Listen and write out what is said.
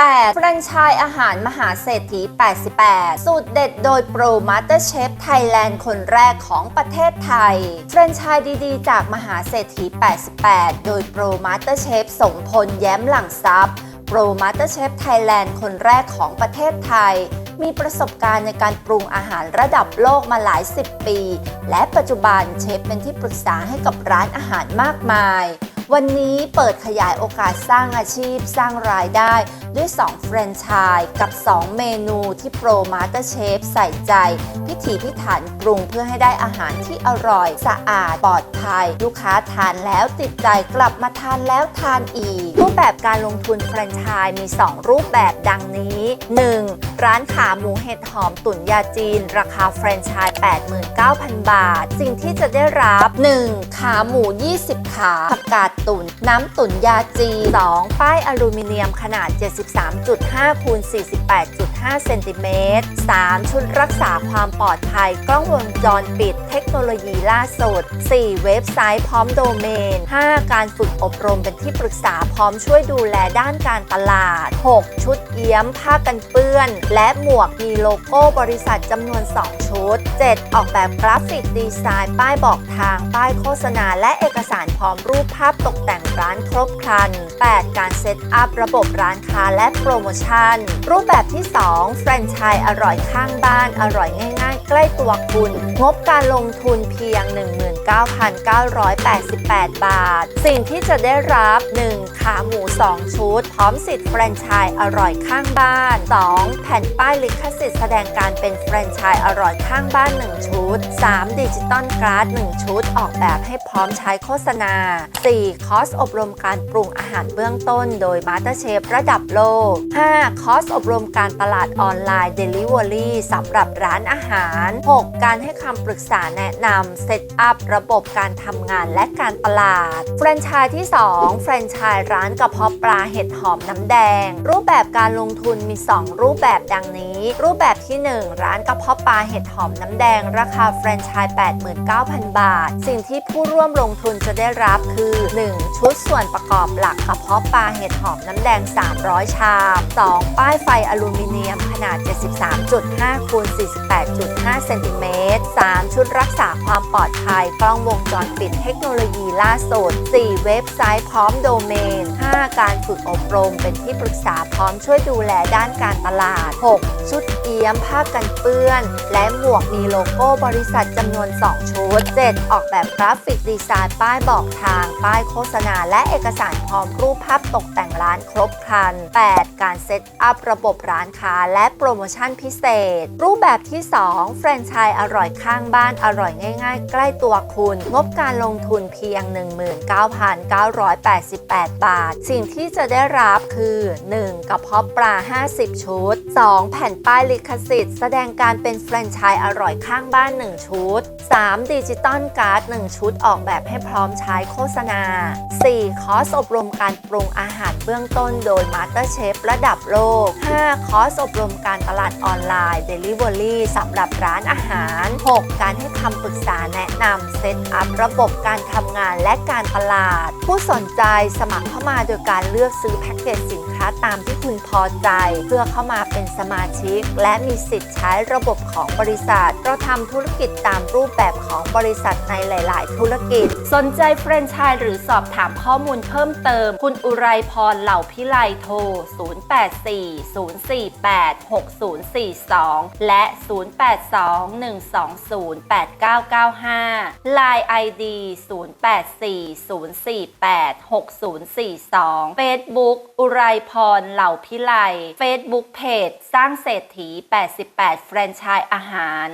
8. แฟรนไชส์อาหารมหาเศรษฐี 88 สูตรเด็ดโดยโปรมาสเตอร์เชฟไทยแลนด์คนแรกของประเทศไทยแฟรนไชส์ดีๆ จากมหาเศรษฐี 88 โดยโปรมาสเตอร์เชฟสงพลแย้มหลังทรัพย์โปรมาสเตอร์เชฟไทยแลนด์คนแรกของประเทศไทย มีประสบการณ์ในการปรุงอาหารระดับโลกมาหลายสิบปี และปัจจุบันเชฟเป็นที่ปรึกษาให้กับร้านอาหารมากมาย วันนี้เปิดขยายโอกาสสร้างอาชีพสร้างรายได้ ด้วย 2 แฟรนไชส์กับ 2 เมนูที่โปรมาสเตอร์เชฟใส่ใจ พิถีพิถันปรุงเพื่อให้ได้อาหารที่อร่อย สะอาดปลอดภัย ลูกค้าทานแล้วติดใจกลับมาทานแล้วทานอีก รูปแบบการลงทุนแฟรนไชส์มี 2 รูปแบบดังนี้ 1. ร้านขาหมูเห็ดหอมตุ๋นยาจีน ราคาแฟรนไชส์89,000 บาท สิ่งที่จะได้รับ 1. ขาหมู 20 ขาผักกาดตุ๋นน้ำตุ๋นยาจี 2. ป้ายอลูมิเนียมขนาด 73.5คูณ48.5 เซนติเมตร 3. ชุดรักษาความปลอดภัย กล้องวงจรปิด เทคโนโลยีล่าสุด 4. เว็บไซต์พร้อมโดเมน 5. การฝึกอบรมเป็นที่ปรึกษาพร้อมช่วยดูแลด้านการตลาด 6. ชุดเอี้ยม ผ้ากันเปื้อน และหมวกมีโลโก้บริษัทจำนวน 2 ชุด 7. ออกแบบกราฟิกดีไซน์ ป้ายบอกทาง ป้ายโฆษณา และเอกสารพร้อมรูปภาพตกแต่งร้านครบครัน 8. การเซตอัพระบบร้านค้าและโปรโมชั่น รูปแบบที่ 2 แฟรนไชส์อร่อยข้างบ้าน อร่อยง่ายๆ ใกล้ตัวคุณ งบการลงทุนเพียง 19,988 บาท สิ่งที่จะได้รับ 1. ขาหมู 2 ชุด พร้อมสิทธิ์แฟรนไชส์อร่อยข้างบ้าน 2. แผ่นป้ายลิขสิทธิ์แสดงการเป็นแฟรนไชส์อร่อยข้างบ้าน 1 ชุด 3. ดิจิตอลการ์ด 1 ชุด ออกแบบให้พร้อมใช้โฆษณา 4. คอร์สอบรมการปรุงอาหารเบื้องต้น โดยมาสเตอร์เชฟระดับโลก 5. คอร์สอบรมการตลาดออนไลน์ Delivery สำหรับร้านอาหาร 6. การให้คำปรึกษาแนะนำเซตอัพระบบการทำงานและการตลาด แฟรนไชส์ที่ 2 แฟรนไชส์ร้านกระเพาะปลาเห็ดหอมน้ำแดง รูปแบบการลงทุนมี 2 รูปแบบดังนี้ รูปแบบที่ 1 ร้านกระเพาะปลาเห็ดหอมน้ำแดง ราคาแฟรนไชส์89,000 บาท สิ่งที่ผู้ร่วมลงทุนจะได้รับคือ 1. ชุดส่วนประกอบหลักกระเพาะปลาเห็ดหอมน้ำแดง 300 ชาม 2. ป้ายไฟอลูมิเนียมขนาด 73.5คูณ48.5เซนติเมตร 3. ชุดรักษาความปลอดภัยกล้องวงจรปิดเทคโนโลยีล่าสุด 4. เว็บไซต์พร้อมโดเมน 5. การฝึกอบรมเป็นที่ปรึกษาพร้อมช่วยดูแลด้านการตลาด 6. ชุดเอี้ยมผ้ากันเปื้อน และหมวกมีโลโก้บริษัทจำนวน 2 ชุด 7. ออกแบบกราฟิกดีไซน์ป้ายบอกทาง ป้ายโฆษณา และเอกสารพร้อมรูปภาพตกแต่งร้านครบครัน 8. การเซตอัพระบบร้านค้า และโปรโมชั่นพิเศษ รูปแบบที่ 2 แฟรนไชส์อร่อยข้างบ้านอร่อยง่าย ๆ ใกล้ตัวคุณ งบการลงทุนเพียง 19,988 บาท สิ่งที่จะได้รับคือ 1. กระเพาะปลา 50 ชุด 2. แผ่นป้ายลิขสิทธิ์ แสดงการเป็นแฟรนไชส์อร่อยข้างบ้าน 1 ชุด 3. ดิจิตอลการ์ด 1 ชุดออกแบบให้พร้อมใช้โฆษณา 4. คอร์สอบรมการปรุงอาหารเบื้องต้นโดยมาสเตอร์เชฟระดับโลก 5. คอร์สอบรมการตลาดออนไลน์ Delivery สำหรับร้านอาหาร 6. การให้คำปรึกษาแนะนำเซตอัพระบบการทำงานและการตลาด ผู้สนใจสมัครเข้ามาโดยการเลือกซื้อแพ็กเกจสินค้าตามที่คุณพอใจ เพื่อเข้ามาเป็นสมาชิก และมีสิทธิ์ใช้ระบบของบริษัทเราทำธุรกิจตามรูปแบบของบริษัทในหลาย ๆ ธุรกิจ สนใจแฟรนไชส์หรือสอบถามข้อมูลเพิ่มเติม คุณอุไรพรเหล่าพิไลโทร 0840486042 และ 0821208995 Line ID 0840486042 Facebook อุไรพรเหล่าพิไล Facebook Page สร้างเศรษฐี 88 แฟรนไชส์อาหาร